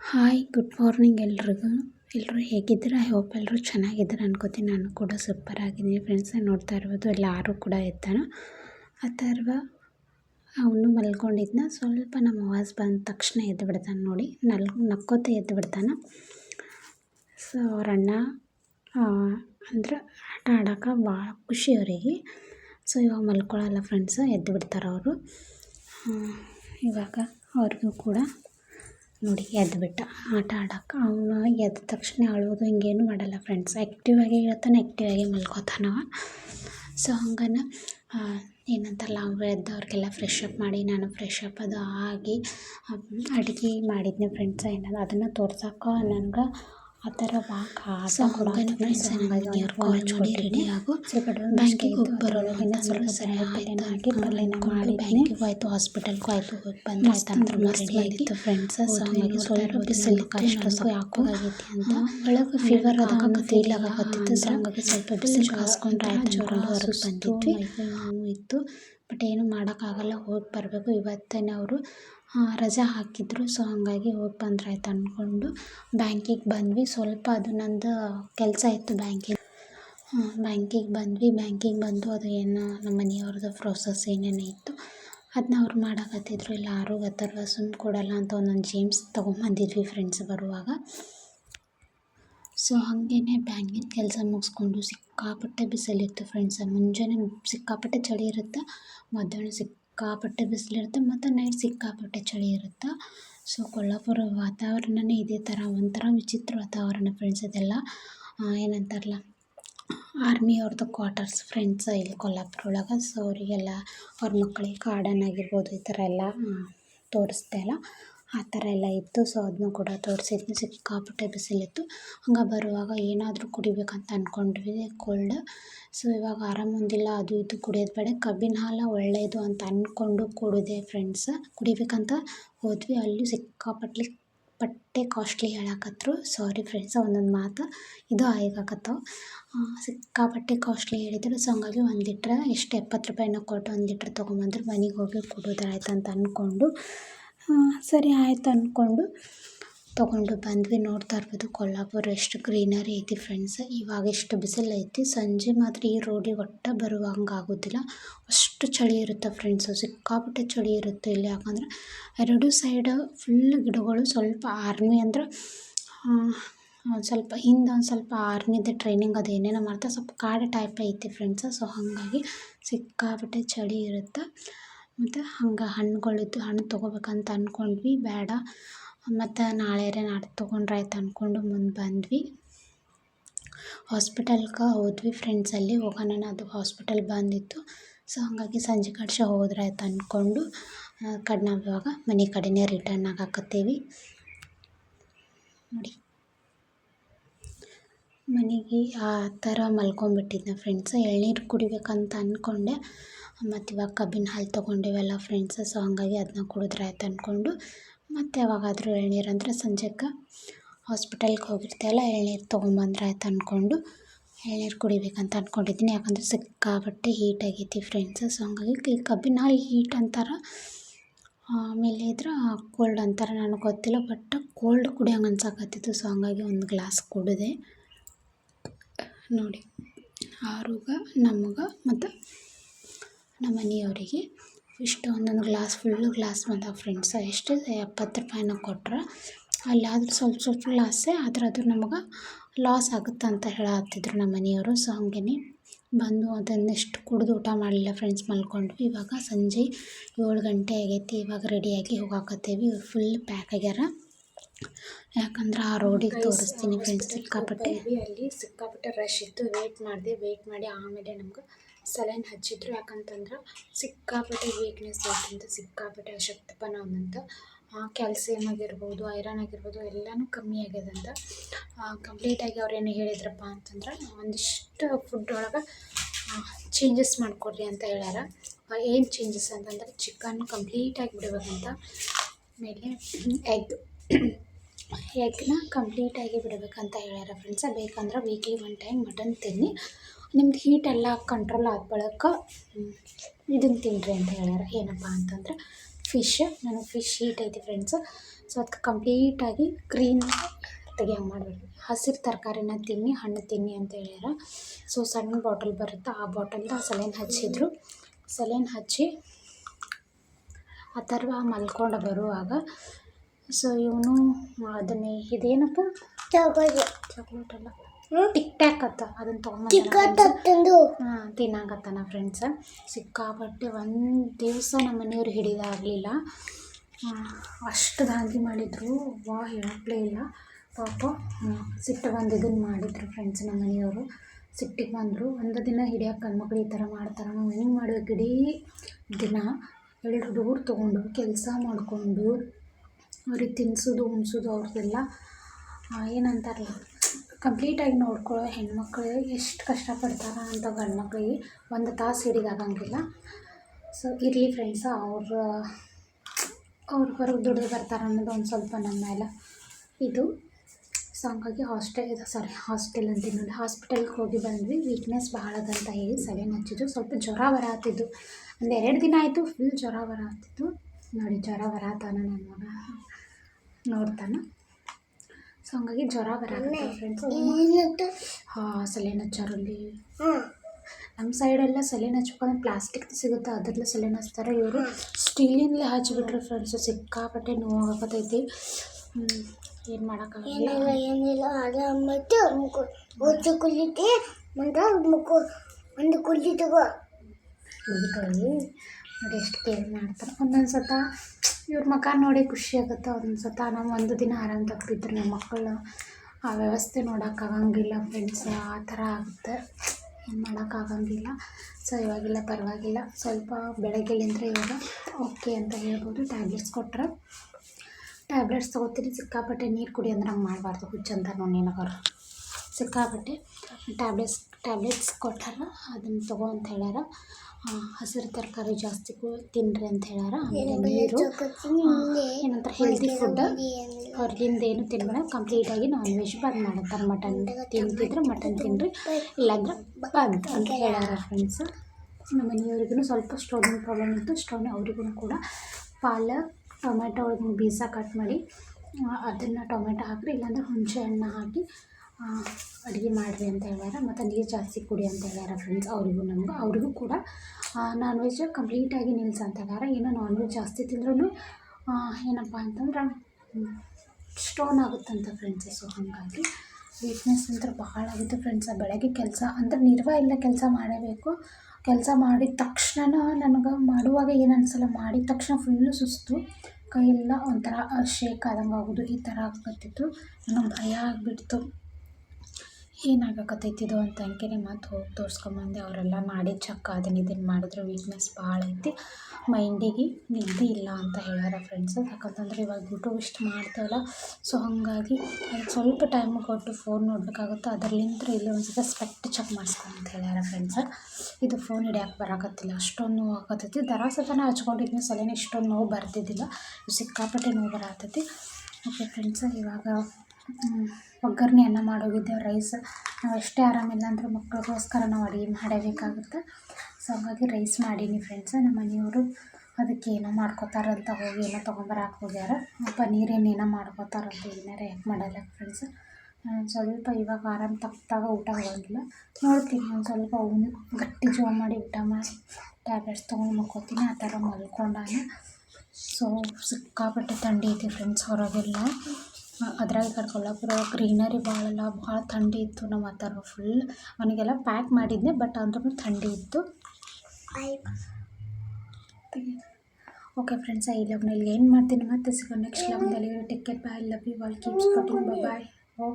Hi good morning ಎಲ್ರಿಗೂ. ಎಲ್ಲರೂ ಹೇಗಿದ್ದೀರಾ? ಐ ಹೋಪ್ ಎಲ್ಲರೂ ಚೆನ್ನಾಗಿದ್ದೀರಾ ಅನ್ಕೋತೀನಿ. ನಾನು ಕೂಡ ಸೂಪರ್ ಆಗಿದ್ದೀನಿ ಫ್ರೆಂಡ್ಸ್ ನೋಡ್ತಾ ಇರ್ಬೋದು. ಎಲ್ಲರೂ ಕೂಡ ಎದ್ದಾನ ಅಥರ್ವ ಅವನು ಮಲ್ಕೊಂಡಿದ್ನ. ಸ್ವಲ್ಪ ನಮ್ಮ ವಾಸ್ ಬಂದ ತಕ್ಷಣ ಎದ್ದು ಬಿಡ್ತಾನೆ ನೋಡಿ. ನಲ್, ನಕ್ಕೋತ ಎದ್ದು ಬಿಡ್ತಾನೆ. ಸೊ ಅವರಣ್ಣ ಅಂದ್ರೆ ಆಟ ಆಡೋಕೆ ಭಾಳ ಖುಷಿ ಅವರಿಗೆ. ಸೊ ಇವಾಗ ಮಲ್ಕೊಳ್ಳಲ್ಲ ಫ್ರೆಂಡ್ಸ್ ಎದ್ದು ಬಿಡ್ತಾರೆ ಅವರು. ಇವಾಗ ಅವ್ರಿಗೂ ಕೂಡ ನೋಡಿ ಎದ್ದುಬಿಟ್ಟ ಆಟ ಆಡೋಕೆ ಅವನು ಎದ್ದ ತಕ್ಷಣ ಅಳೋದು ಹಿಂಗೇನು ಮಾಡಲ್ಲ ಫ್ರೆಂಡ್ಸ್ ಆ್ಯಕ್ಟಿವ್ ಆಗಿ ಹೇಳ್ತಾನೆ ಆ್ಯಕ್ಟಿವ್ ಆಗಿ ಮಲ್ಕೋತಾನವ ಸೊ ಹಂಗನ ಏನಂತಾರಲ್ಲ, ಅವ್ರು ಎದ್ದವ್ರಿಗೆಲ್ಲ ಫ್ರೆಶ್ ಅಪ್ ಮಾಡಿ, ನಾನು ಫ್ರೆಶ್ ಅಪ್ ಅದು ಆಗಿ ಅಡುಗೆ ಮಾಡಿದ್ನಿ ಫ್ರೆಂಡ್ಸ್ ಏನದು, ಅದನ್ನು ತೋರ್ಸೋಕೆ ನನಗೆ ಆ ಥರ ವಾಕ್ ಆಟ ಕೂಡ ರೆಡಿ ಹಾಗೂ ಬ್ಯಾಂಕಿಗೆ ಹೋಗಿ ಬರೋಣ ಸ್ವಲ್ಪ ಸರಿಯಾಗಿ ಹಾಕಿ ಪಲ್ಯನ ಮಾಡಿ ಬ್ಯಾಂಕಿಗೂ ಆಯಿತು ಹಾಸ್ಪಿಟಲ್ಗೂ ಆಯಿತು ಹೋಗಿ ಬಂದು ಆಯ್ತು ರೆಡಿ ಆಗಿತ್ತು ಫ್ರೆಂಡ್ಸ್ ಹಾಗಾಗಿ ಸ್ವಲ್ಪ ಬಿಸಿಲು ಕಷ್ಟ ಯಾಕೋ ಆಗೈತಿ ಅಂತ ಒಳಗೆ ಫೀವರ್ ಅದಕ್ಕೆ ಫೀಲ್ ಆಗಕತ್ತಿತ್ತು ಸೊ ಹಂಗಾಗಿ ಸ್ವಲ್ಪ ಬಿಸಿಲು ಕಾಸ್ಕೊಂಡ್ರೆ ಆಯ್ತು ಜೋರಲ್ಲಿ ಹೊರಗೆ ಬಂದಿದ್ವಿ. ಇತ್ತು. ಬಟ್ ಏನು ಮಾಡೋಕ್ಕಾಗಲ್ಲ ಹೋಗಿ ಬರಬೇಕು. ಇವತ್ತೇ ಅವರು ರಜೆ ಹಾಕಿದ್ರು. ಸೊ ಹಾಗಾಗಿ ಹೋಗಿ ಬಂದ್ರೆ ಆಯ್ತು ಅಂದ್ಕೊಂಡು ಬ್ಯಾಂಕಿಗೆ ಬಂದ್ವಿ. ಸ್ವಲ್ಪ ಅದು ನಂದು ಕೆಲಸ ಇತ್ತು ಬ್ಯಾಂಕಿಗೆ. ಬ್ಯಾಂಕಿಗೆ ಬಂದ್ವಿ. ಬ್ಯಾಂಕಿಗೆ ಬಂದು ಅದು ಏನು ನಮ್ಮ ಮನೆಯವ್ರದ್ದು ಪ್ರೋಸೆಸ್ ಏನೇನು ಇತ್ತು. ಅದನ್ನ ಅವ್ರು ಮಾಡಕತ್ತಿದ್ರು. ಇಲ್ಲ, ಯಾರೂ ಗೊತ್ತಲ್ವ ಸುಮ್ಮನೆ ಕೊಡಲ್ಲ ಅಂತ ಒಂದೊಂದು ಜೇಮ್ಸ್ ತೊಗೊಂಬಂದಿದ್ವಿ ಫ್ರೆಂಡ್ಸ್ ಬರುವಾಗ. ಸೊ ಹಾಗೇನೆ ಬ್ಯಾಂಕಿನ ಕೆಲಸ ಮುಗಿಸ್ಕೊಂಡು ಸಿಕ್ಕಾಪಟ್ಟೆ ಬಿಸಿಲಿತ್ತು ಫ್ರೆಂಡ್ಸ್ ಮುಂಜಾನೆ ಸಿಕ್ಕಾಪಟ್ಟೆ ಚಳಿ ಇರುತ್ತೆ. ಮಧ್ಯಾಹ್ನ ಸಿಕ್ಕಾಪಟ್ಟೆ ಬಿಸಿಲಿರುತ್ತೆ ಮತ್ತು ನೈಟ್ ಸಿಕ್ಕಾಪಟ್ಟೆ ಚಳಿ ಇರುತ್ತೆ. ಸೊ ಕೊಲ್ಲಾಪುರ ವಾತಾವರಣನೇ ಇದೇ ಥರ ಒಂಥರ ವಿಚಿತ್ರ ವಾತಾವರಣ ಫ್ರೆಂಡ್ಸ್ ಇದೆಲ್ಲ ಏನಂತಾರಲ್ಲ ಆರ್ಮಿ ಅವ್ರದ್ದು ಕ್ವಾರ್ಟರ್ಸ್ ಫ್ರೆಂಡ್ಸ್ ಇಲ್ಲಿ ಕೊಲ್ಲಾಪುರ ಒಳಗೆ. ಸೊ ಅವರಿಗೆಲ್ಲ, ಅವ್ರ ಮಕ್ಕಳಿಗೆ ಗಾರ್ಡನ್ ಆಗಿರ್ಬೋದು ಈ ಥರ ಎಲ್ಲ ತೋರಿಸ್ದೆ ಅಲ್ಲ. ಆ ಥರ ಎಲ್ಲ ಇತ್ತು. ಸೊ ಅದನ್ನೂ ಕೂಡ ತೋರಿಸಿದ್ವಿ. ಸಿಕ್ಕಾಪಟ್ಟೆ ಬಿಸಿಲಿತ್ತು ಹಂಗೆ ಬರುವಾಗ ಏನಾದರೂ ಕುಡಿಬೇಕಂತ ಅಂದ್ಕೊಂಡ್ವಿ ಕೋಲ್ಡ್ ಸೊ ಇವಾಗ ಆರಾಮೊಂದಿಲ್ಲ ಅದು ಇದು ಕುಡಿಯೋದು ಬೇಡ. ಕಬ್ಬಿನ ಹಾಲು ಒಳ್ಳೆಯದು ಅಂತ ಅಂದ್ಕೊಂಡು ಕುಡಿದೆ ಫ್ರೆಂಡ್ಸ್ ಕುಡಿಬೇಕಂತ ಹೋದ್ವಿ. ಅಲ್ಲಿ ಸಿಕ್ಕಾಪಟ್ಲಿ ಪಟ್ಟೆ ಕಾಸ್ಟ್ಲಿ ಹೇಳಕತ್ರು. ಸಾರಿ ಫ್ರೆಂಡ್ಸ್ ಒಂದೊಂದು ಮಾತು. ಇದು ಆಗಾಕತ್ತವು ಸಿಕ್ಕಾಪಟ್ಟೆ ಕಾಸ್ಟ್ಲಿ ಹೇಳಿದ್ರು. ಸೊ ಹಂಗಾಗಿ ಒಂದು ಲೀಟ್ರ್, ಎಷ್ಟು ಎಪ್ಪತ್ತು ರೂಪಾಯಿನ ಕೊಟ್ಟು ಒಂದು ಲೀಟ್ರ್ ತೊಗೊಂಬಂದ್ರು ಮನೆಗೆ ಹೋಗಿ ಕುಡಿದ್ರಾಯ್ತು ಅಂತ ಅಂದ್ಕೊಂಡು ಸರಿ ಆಯ್ತು ಅಂದ್ಕೊಂಡು ತೊಗೊಂಡು ಬಂದ್ವಿ. ನೋಡ್ತಾ ಇರ್ಬೋದು ಕೊಲ್ಲಾಪುರ ಎಷ್ಟು ಗ್ರೀನರಿ ಐತಿ ಫ್ರೆಂಡ್ಸ್ ಇವಾಗ ಎಷ್ಟು ಬಿಸಿಲು ಐತಿ. ಸಂಜೆ ಮಾತ್ರ ಈ ರೋಡಿಗೆ ಒಟ್ಟು ಬರುವಂಗೆ ಆಗೋದಿಲ್ಲ. ಅಷ್ಟು ಚಳಿ ಇರುತ್ತೆ ಫ್ರೆಂಡ್ಸು ಸಿಕ್ಕಾಪಟ್ಟೆ ಚಳಿ ಇರುತ್ತೆ ಇಲ್ಲಿ. ಯಾಕಂದ್ರೆ ಎರಡು ಸೈಡ್ ಫುಲ್ ಗಿಡಗಳು ಸ್ವಲ್ಪ ಆರ್ಮಿ ಅಂದ್ರೆ ಸ್ವಲ್ಪ ಹಿಂದೆ ಒಂದು ಸ್ವಲ್ಪ ಆರ್ಮಿದು ಟ್ರೈನಿಂಗ್ ಅದು ಏನೇನೋ ಮಾಡ್ತಾರೆ ಸ್ವಲ್ಪ ಕಾಡು ಟೈಪ್ ಐತಿ ಫ್ರೆಂಡ್ಸ್ ಸೊ ಹಾಗಾಗಿ ಸಿಕ್ಕಾಪಟ್ಟೆ ಚಳಿ ಇರುತ್ತೆ. ಮತ್ತು ಹಂಗೆ ಹಣ್ಣುಗಳಿದ್ದು ಹಣ್ಣು ತೊಗೋಬೇಕಂತ ಅಂದ್ಕೊಂಡ್ವಿ ಬೇಡ. ಮತ್ತು ನಾಳೆರೆ ನಾಡ್ದು ತೊಗೊಂಡ್ರೆ ಆಯ್ತು ಅಂದ್ಕೊಂಡು ಮುಂದೆ ಬಂದ್ವಿ. ಹಾಸ್ಪಿಟಲ್ಗೆ ಹೋದ್ವಿ ಫ್ರೆಂಡ್ಸ್ ಅಲ್ಲಿ ಹೋಗೋಣ ಅದು ಹಾಸ್ಪಿಟಲ್ ಬಂದಿತ್ತು. ಸೊ ಹಾಗಾಗಿ ಸಂಜೆ ಕಡ್ಸೆ ಹೋದ್ರೆ ಆಯ್ತು ಅಂದ್ಕೊಂಡು ಕಡೆ ನಾವು ಇವಾಗ ಮನೆ ಕಡೆನೇ ರಿಟರ್ನ್ ಆಗಾಕತ್ತೀವಿ. ನೋಡಿ. ಮನೆಗೆ ಆ ಥರ ಮಲ್ಕೊಂಬಿಟ್ಟಿದ್ದೆ ಫ್ರೆಂಡ್ಸ್ ಎಳ್ನೀರು ಕುಡಿಬೇಕಂತ ಅಂದ್ಕೊಂಡೆ ಮತ್ತು ಇವಾಗ ಕಬ್ಬಿನ ಹಾಲು ತೊಗೊಂಡಿವಲ್ಲ ಫ್ರೆಂಡ್ಸ್ ಸೊ ಹಾಗಾಗಿ ಅದನ್ನ ಕುಡಿದ್ರೆ ಆಯ್ತು ಅಂದ್ಕೊಂಡು ಮತ್ತು ಯಾವಾಗಾದರೂ ಎಳ್ನೀರು ಅಂದರೆ ಸಂಜೆಗೆ ಹಾಸ್ಪಿಟಲ್ಗೆ ಹೋಗಿರ್ತೀವಲ್ಲ, ಎಳ್ನೀರು ತೊಗೊಂಬಂದ್ರೆ ಆಯ್ತು ಅಂದ್ಕೊಂಡು ಎಳ್ನೀರು ಕುಡಿಬೇಕಂತ ಅಂದ್ಕೊಂಡಿದ್ದೀನಿ ಯಾಕಂದರೆ ಸಿಕ್ಕಾಪಟ್ಟೆ ಹೀಟ್ ಆಗೈತಿ ಫ್ರೆಂಡ್ಸ್ ಸೊ ಹಂಗಾಗಿ ಕಬ್ಬಿನ ಹಾಲು ಹೀಟ್ ಅಂತಾರೆ ಆಮೇಲೆ ಇದ್ರೆ ಕೋಲ್ಡ್ ಅಂತಾರೆ, ನನಗೆ ಗೊತ್ತಿಲ್ಲ ಬಟ್ ಕೋಲ್ಡ್ ಕುಡಿಯೋಂಗೆ ಅನ್ಸಕತ್ತಿತ್ತು ಸೊ ಹಂಗಾಗಿ ಒಂದು ಗ್ಲಾಸ್ ಕುಡಿದೆ. ನೋಡಿ, ಆರುಗ, ನಮ್ಗೆ, ಮತ್ತು ನಮ್ಮ ಮನೆಯವರಿಗೆ ಇಷ್ಟು ಒಂದೊಂದು ಗ್ಲಾಸ್ ಫುಲ್ಲು ಗ್ಲಾಸ್ ಬಂದಾಗ ಫ್ರೆಂಡ್ಸ್ ಎಷ್ಟು ಎಪ್ಪತ್ತು ರೂಪಾಯಿನ ಅಲ್ಲಿ ಆದರೂ ಸ್ವಲ್ಪ ಸ್ವಲ್ಪ ಗ್ಲಾಸೇ, ಆದ್ರೆ ಅದು ನಮ್ಗೆ ಲಾಸ್ ಆಗುತ್ತೆ ಅಂತ ಹೇಳತ್ತಿದ್ರು ನಮ್ಮ ಮನೆಯವರು. ಸೊ ಹಾಗೇನೆ ಬಂದು ಅದನ್ನೆಷ್ಟು ಕುಡಿದು ಊಟ ಮಾಡಲಿಲ್ಲ ಫ್ರೆಂಡ್ಸ್ ಮಲ್ಕೊಂಡ್ವಿ. ಇವಾಗ ಸಂಜೆ ಏಳು ಗಂಟೆ ಆಗೈತಿ, ಇವಾಗ ರೆಡಿಯಾಗಿ ಹೋಗಾಕತ್ತೇವಿ. ಫುಲ್ ಪ್ಯಾಕ್ ಆಗ್ಯಾರ. ಯಾಕಂದ್ರೆ ಆ ರೋಡಿಗೆ ತೋರಿಸ್ತೀನಿ ಫ್ರೆಂಡ್ಸ್ ಸಿಕ್ಕಾಪಟ್ಟೆ. ಅಲ್ಲಿ ಸಿಕ್ಕಾಪಟ್ಟೆ ರಶ್ ಇತ್ತು. ವೆಯ್ಟ್ ಮಾಡಿದೆ ವೆಯ್ಟ್ ಮಾಡಿ ಆಮೇಲೆ ನಮ್ಗೆ ಸಲೈನ್ ಹಚ್ಚಿದ್ರು. ಯಾಕಂತಂದ್ರೆ ಸಿಕ್ಕಾಪಟ್ಟೆ ವೀಕ್ನೆಸ್ ಆಗಿಂತ ಸಿಕ್ಕಾಪಟ್ಟೆ ಅಶಕ್ತಪನ ಒಂದಂತ ಕ್ಯಾಲ್ಸಿಯಂ ಆಗಿರ್ಬೋದು ಐರನ್ ಆಗಿರ್ಬೋದು, ಎಲ್ಲನೂ ಕಮ್ಮಿ ಆಗ್ಯದಂತ. ಕಂಪ್ಲೀಟಾಗಿ ಅವ್ರು ಏನು ಹೇಳಿದ್ರಪ್ಪ ಅಂತಂದ್ರೆ, ಒಂದಿಷ್ಟು ಫುಡ್ ಒಳಗೆ ಚೇಂಜಸ್ ಮಾಡಿಕೊಡ್ರಿ ಅಂತ ಹೇಳ್ಯಾರ. ಏನು ಚೇಂಜಸ್ ಅಂತಂದ್ರೆ ಚಿಕನ್ ಕಂಪ್ಲೀಟಾಗಿ ಬಿಡಬೇಕಂತ. ಆಮೇಲೆ ಎಗ್ ಎಗ್ನ ಕಂಪ್ಲೀಟಾಗಿ ಬಿಡಬೇಕಂತ ಹೇಳ್ಯಾರ ಫ್ರೆಂಡ್ಸ ಬೇಕಂದ್ರೆ ವೀಕ್ಲಿ ಒನ್ ಟೈಮ್ ಮಟನ್ ತಿನ್ನಿ. ನಿಮ್ದು ಹೀಟೆಲ್ಲ ಕಂಟ್ರೋಲ್ ಆದ ಬಳಿಕ ಇದನ್ನು ತಿನ್ನಿರಿ ಅಂತ ಹೇಳ್ಯಾರ. ಏನಪ್ಪ ಅಂತಂದ್ರೆ ಫಿಶ್ ನನಗೆ ಫಿಶ್ ಹೀಟ್ ಐತಿ ಫ್ರೆಂಡ್ಸ್ ಸೊ ಅದಕ್ಕೆ ಕಂಪ್ಲೀಟಾಗಿ ಗ್ರೀನ್ ತೆಗಿಯಂಗೆ ಮಾಡಬೇಕು ಹಸಿರು ತರಕಾರಿನ ತಿನ್ನಿ ಹಣ್ಣು ತಿನ್ನಿ ಅಂತ ಹೇಳ್ಯಾರ. ಸೊ ಸಣ್ಣ ಬಾಟಲ್ ಬರುತ್ತೆ ಆ ಬಾಟಲ್ದ ಸಲೈನ್ ಹಚ್ಚಿದ್ರು. ಸಲೈನ್ ಹಚ್ಚಿ ಅಥರ್ವ ಮಲ್ಕೊಂಡು ಬರುವಾಗ ಸೊ ಇವನು ಅದನ್ನೇ ಇದೇನಪ್ಪ? ಚಾಕ್ಲೇಟ್ ಅಲ್ಲ ಟಿಕ್ ಟ್ಯಾಕ್ ಅತ್ತ ಅದನ್ನ ತಗೊಂಡು ಹಾಂ ನಾ ಫ್ರೆಂಡ್ಸ್ ಸಿಕ್ಕಾಪಟ್ಟೆ ಒಂದು ದಿವಸ ನಮ್ಮ ಮನೆಯವ್ರು ಹಿಡಿದಾಗಲಿಲ್ಲ ಅಷ್ಟು ದಾಂಧಿ ಮಾಡಿದ್ರು. ವಾ ಹೇಳಪ್ಲೇ ಇಲ್ಲ. ಪಾಪ ಸಿಟ್ಟು ಬಂದು ಇದನ್ನು ಮಾಡಿದ್ರು ಫ್ರೆಂಡ್ಸ್ ನಮ್ಮ ಮನೆಯವರು. ಸಿಟ್ಟಿಗೆ ಬಂದರು. ಒಂದು ದಿನ ಹಿಡಿಯೋಕೆ ಕಣ್ಮಕ್ಳು ಈ ಥರ ಮಾಡ್ತಾರೆ. ನಾವು ಹೆಂಗೆ ಮಾಡ್ಬೇಕು ಇಡೀ ದಿನ ಎರಡು ಹುಡುಗರು ತೊಗೊಂಡು ಕೆಲಸ ಮಾಡಿಕೊಂಡು ಅವ್ರಿಗೆ ತಿನ್ನಿಸೋದು ಉಣ್ಸೋದು ಅವ್ರದ್ದೆಲ್ಲ ಏನಂತಾರಲ್ಲ ಕಂಪ್ಲೀಟಾಗಿ ನೋಡ್ಕೊಳ್ಳೋ ಹೆಣ್ಮಕ್ಳು ಎಷ್ಟು ಕಷ್ಟಪಡ್ತಾರೆ ಅಂತ ಗಂಡು ಮಕ್ಳಿಗೆ ಒಂದು ತಾಸು ಹಿಡಿದಾಗಂಗಿಲ್ಲ. ಸೊ ಇರಲಿ ಫ್ರೆಂಡ್ಸ ಅವ್ರ ಅವ್ರು ಹೊರಗೆ ದುಡಿದು ಬರ್ತಾರೆ ಅನ್ನೋದು ಒಂದು ಸ್ವಲ್ಪ ನಮ್ಮ ಎಲ್ಲ ಇದು. ಸೊ ಹಂಗಾಗಿ ಹಾಸ್ಟೆಲ್ ಇದು ಸಾರಿ ಹಾಸ್ಟೆಲ್ ಅಂತ ನೋಡಿ. ಹಾಸ್ಪಿಟಲ್ಗೆ ಹೋಗಿ ಬಂದ್ವಿ. ವೀಕ್ನೆಸ್ ಭಾಳ ಅದಂತ ಹೇಳಿ ಸಲೈನ್ ಹಚ್ಚಿದ್ದು. ಸ್ವಲ್ಪ ಜ್ವರ ಬರತ್ತಿದ್ದು ಒಂದು ಎರಡು ದಿನ ಆಯಿತು ಫುಲ್ ಜ್ವರ ಬರತ್ತಿತ್ತು ನೋಡಿ, ಜ್ವರ ಬರತ್ತಾನ ನನ್ನ ಮಗ. ನೋಡ್ತಾನೆ. ಸೊ ಹಂಗಾಗಿ ಜ್ವರ ಬರತ್ತೆ ಫ್ರೆಂಡ್ಸ್ ಹಾಂ ಸಲೈನ್ ಹಚ್ಚಾರಲ್ಲಿ ನಮ್ಮ ಸೈಡೆಲ್ಲ ಸಲೇನ ಹಚ್ಬೇಕಂದ್ರೆ ಪ್ಲಾಸ್ಟಿಕ್ ಸಿಗುತ್ತೆ ಅದ್ರಲ್ಲೇ ಸಲೈನ್ ಹಚ್ತಾರೆ ಇವರು. ಸ್ಟೀಲಿಂದಲೇ ಹಚ್ಬಿಟ್ರೆ ಫ್ರೆಂಡ್ಸ್ ಸಿಕ್ಕಾಪಟ್ಟೆ ನೋವು ಆಗತೈತಿ ಏನು ಮಾಡೋಕ್ಕಾಗಲ್ಲ. ಏನಿಲ್ಲ ಏನಿಲ್ಲ ಅದ ಮತ್ತೆ ಕುಲ್ಲಿತೆ ಮಂಟ ಮುಕ್ಕು ಒಂದು ಕುಲ್ಲಿ ತಗೋ. ನೋಡಿ ಎಷ್ಟು ಕೇರ್ ಮಾಡ್ತಾರೆ. ಒಂದೊಂದು ಸತ ಇವ್ರ ಮುಖ ನೋಡಿ ಖುಷಿ ಆಗುತ್ತೆ. ಒಂದೊಂದು ಸತ ನಾವು ಒಂದು ದಿನ ಆರಾಮ್ ತಪ್ಪಿದ್ರು ನಮ್ಮ ಮಕ್ಕಳು ಆ ವ್ಯವಸ್ಥೆ ನೋಡೋಕ್ಕಾಗಂಗಿಲ್ಲ ಫ್ರೆಂಡ್ಸ್ ಆ ಥರ ಆಗುತ್ತೆ. ಏನು ಮಾಡೋಕ್ಕಾಗಂಗಿಲ್ಲ ಸೊ ಇವಾಗಿಲ್ಲ ಪರವಾಗಿಲ್ಲ. ಸ್ವಲ್ಪ ಬೆಳಗ್ಗೆಲಿಂದ ಇವಾಗ ಓಕೆ ಅಂತ ಹೇಳ್ಬೋದು. ಟ್ಯಾಬ್ಲೆಟ್ಸ್ ಕೊಟ್ಟರೆ ಟ್ಯಾಬ್ಲೆಟ್ಸ್ ತೊಗೋತೀನಿ. ಸಿಕ್ಕಾಪಟ್ಟೆ ನೀರು ಕುಡಿ ಅಂದ್ರೆ ಹಂಗೆ ಮಾಡಬಾರ್ದು. ಹುಚ್ಚಂತ ನೋಡಿ ಸಿಕ್ಕಾಪಟ್ಟೆ. ಟ್ಯಾಬ್ಲೆಟ್ಸ್ ಟ್ಯಾಬ್ಲೆಟ್ಸ್ ಕೊಟ್ಟಾರ ಅದನ್ನು ತಗೋ ಅಂತ ಹೇಳ್ಯಾರ. ಹಸಿರು ತರಕಾರಿ ಜಾಸ್ತಿ ತಿನ್ನಿರಿ ಅಂತ ಹೇಳ್ಯಾರ. ಆಮೇಲೆ ನೀರು. ಏನಂತಾರೆ ಹೆಲ್ದಿ ಫುಡ್ ಹೊರಗಿಂದ ಏನು ತಿನ್ಬೇಡ ಕಂಪ್ಲೀಟಾಗಿ ನಾನ್ ವೆಜ್ ಬಂದ್ ಮಾಡ್ತಾರೆ ಮಟನ್ ತಿಂತಿದ್ರೆ ಮಟನ್ ತಿನ್ನಿರಿ ಇಲ್ಲಾಂದ್ರೆ ಬಂದ್ ಅಂತ ಹೇಳ್ಯಾರ ಫ್ರೆಂಡ್ಸ್ ನಮ್ಮ ಮನೆಯವ್ರಿಗೂ ಸ್ವಲ್ಪ ಸ್ಟೋನ್ ಪ್ರಾಬ್ಲಮ್ ಇತ್ತು. ಸ್ಟೋನ್ ಅವರಿಗೂ ಕೂಡ ಪಾಲಕ್ ಟೊಮೆಟೊ ಒಳಗಿನ ಬೀಜ ಕಟ್ ಮಾಡಿ ಅದನ್ನು ಟೊಮೆಟೊ ಹಾಕಿರಿ ಇಲ್ಲಾಂದ್ರೆ ಹುಣಸೆ ಹಣ್ಣು ಹಾಕಿ ಅಡುಗೆ ಮಾಡಿರಿ ಅಂತ ಹೇಳ್ಯಾರ, ಮತ್ತು ನೀರು ಜಾಸ್ತಿ ಕುಡಿ ಅಂತ ಹೇಳ್ಯಾರ ಫ್ರೆಂಡ್ಸ್ ಅವರಿಗೂ ನಮ್ಗೆ. ಅವರಿಗೂ ಕೂಡ ನಾನ್ ವೆಜ್ ಕಂಪ್ಲೀಟಾಗಿ ನಿಲ್ಸ ಅಂತ ಹೇಳ್ಯಾರ. ಏನೋ ನಾನ್ ವೆಜ್ ಜಾಸ್ತಿ ತಿಂದ್ರೂ ಏನಪ್ಪ ಅಂತಂದ್ರೆ ಸ್ಟೋನ್ ಆಗುತ್ತಂತ ಫ್ರೆಂಡ್ಸ್ ಸೊ ಹಾಗಾಗಿ ವೀಕ್ನೆಸ್ ಅಂತ ಬಹಳ ಆಗುತ್ತೆ ಫ್ರೆಂಡ್ಸ್ ಬೆಳಗ್ಗೆ ಕೆಲಸ, ಅಂದ್ರೆ ನಿರ್ವ ಇಲ್ಲ ಕೆಲಸ ಮಾಡಬೇಕು. ಕೆಲಸ ಮಾಡಿದ ತಕ್ಷಣ ನನಗೆ ಮಾಡುವಾಗ ಏನು ಅನಿಸಲ್ಲ, ಮಾಡಿದ ತಕ್ಷಣ ಫುಲ್ಲು ಸುಸ್ತು. ಕೈಯೆಲ್ಲ ಒಂಥರ ಶೇಕ್ ಆದಂಗೆ ಆಗೋದು, ಈ ಥರ ಆಗ್ಬಿಟ್ಟಿತ್ತು ನನಗೆ ಭಯ ಆಗಿಬಿಡ್ತು. ಏನಾಗಕತ್ತೈತಿದು ಅಂತ ಅಂಕೇನೆ ಮತ್ತೆ ಹೋಗಿ ತೋರಿಸ್ಕೊಂಬಂದೆ ಅವರೆಲ್ಲ ಮಾಡಿ ಚೆಕ್ ಅದನ್ನ ಇದನ್ನು ಮಾಡಿದ್ರೆ ವೀಕ್ನೆಸ್ ಭಾಳ ಐತಿ. ಮೈಂಡಿಗೆ ನಿದ್ದೆ ಇಲ್ಲ ಅಂತ ಹೇಳ್ಯಾರ ಫ್ರೆಂಡ್ಸ್ ಯಾಕಂತಂದ್ರೆ ಇವಾಗ ಯೂಟ್ಯೂಬ್ ಇಷ್ಟು ಮಾಡ್ತೇವಲ್ಲ ಸೊ ಹಾಗಾಗಿ ಅದಕ್ಕೆ ಸ್ವಲ್ಪ ಟೈಮ್ ಕೊಟ್ಟು ಫೋನ್ ನೋಡಬೇಕಾಗುತ್ತೆ. ಅದರ್ಲಿಂದ ಇಲ್ಲಿ ಒಂದು ಸಲ ಸ್ಪೆಕ್ಟ್ ಚೆಕ್ ಮಾಡಿಸ್ಕೊ ಅಂತ ಹೇಳ್ಯಾರ ಫ್ರೆಂಡ್ಸ ಇದು ಫೋನ್ ಹಿಡಿಯಕ್ಕೆ ಬರಾಕತ್ತಿಲ್ಲ. ಅಷ್ಟೊಂದು ನೋವು ಆಗತ್ತೈತಿ ದರಾಸತನ ಹಚ್ಕೊಂಡಿದ್ನ ಸಲನೇ ಇಷ್ಟೊಂದು ನೋವು ಬರ್ತಿದ್ದಿಲ್ಲ. ಸಿಕ್ಕಾಪಟ್ಟೆ ನೋವು ಬರತ್ತೈತಿ ಓಕೆ ಫ್ರೆಂಡ್ಸ ಇವಾಗ ಹ್ಮ್, ಒಗ್ಗರಣೆ ಅನ್ನ ಮಾಡೋಗಿದ್ದೆ ರೈಸ್ ನಾವು ಎಷ್ಟೇ ಆರಾಮಿಲ್ಲ ಅಂದರೂ ಮಕ್ಕಳಿಗೋಸ್ಕರ ನಾವು ಅಡುಗೆ ಮಾಡಬೇಕಾಗುತ್ತೆ. ಸೊ ಹಾಗಾಗಿ ರೈಸ್ ಮಾಡೀನಿ ಫ್ರೆಂಡ್ಸ್ ನಮ್ಮ ಮನೆಯವರು ಅದಕ್ಕೆ ಏನೋ ಮಾಡ್ಕೋತಾರಂತ ಹೋಗಿ ಏನೋ ತೊಗೊಂಬರಕ್ಕೆ ಹೋಗ್ಯಾರ ಪನ್ನೀರೇನೇನೋ ಮಾಡ್ಕೋತಾರಂತ ಏನಾರ ಯಾಕೆ ಮಾಡಲ್ಲ ಫ್ರೆಂಡ್ಸ್ ಸ್ವಲ್ಪ ಇವಾಗ ಆರಾಮ್ ತಪ್ಪಿದಾಗ ಊಟ ಹೋಗಂಗಿಲ್ಲ. ನೋಡ್ತೀನಿ ಒಂದು ಸ್ವಲ್ಪ ಉಣ್ಣು ಗಟ್ಟಿ ಜೋ ಮಾಡಿ ಊಟ ಮಾಡಿ ಟ್ಯಾಬ್ಲೆಟ್ಸ್ ತೊಗೊಂಡು ಮಕ್ಕೋತೀನಿ ಆ ಥರ ಮಲ್ಕೊಂಡಾನೆ. ಸೊ ಸಿಕ್ಕಾಪಟ್ಟೆ ತಂಡಿ ಐತಿ ಫ್ರೆಂಡ್ಸ್ ಹೊರಗೆಲ್ಲ. ಅದ್ರಾಗ ಈ ಕಡೆ ಗ್ರೀನರಿ ಗ್ರೀನರಿ ಭಾಳಲ್ಲ ಭಾಳ ಥಂಡಿ ಇತ್ತು ನಮ್ಮ ಹತ್ತಾರ ಫುಲ್ ಅವನಿಗೆಲ್ಲ ಪ್ಯಾಕ್ ಮಾಡಿದ್ದೆ ಬಟ್ ಅಂದ್ರೂ ಥಂಡಿ ಇತ್ತು. ಓಕೆ ಫ್ರೆಂಡ್ಸ್ ಈ ಇಲ್ಲಿ ಏನು ಮಾಡ್ತೀನಿ ಮತ್ತೆ? ಸಿಗೋ next ಲವ್ನಲ್ಲಿ ticket bye love you all keep sporting bye O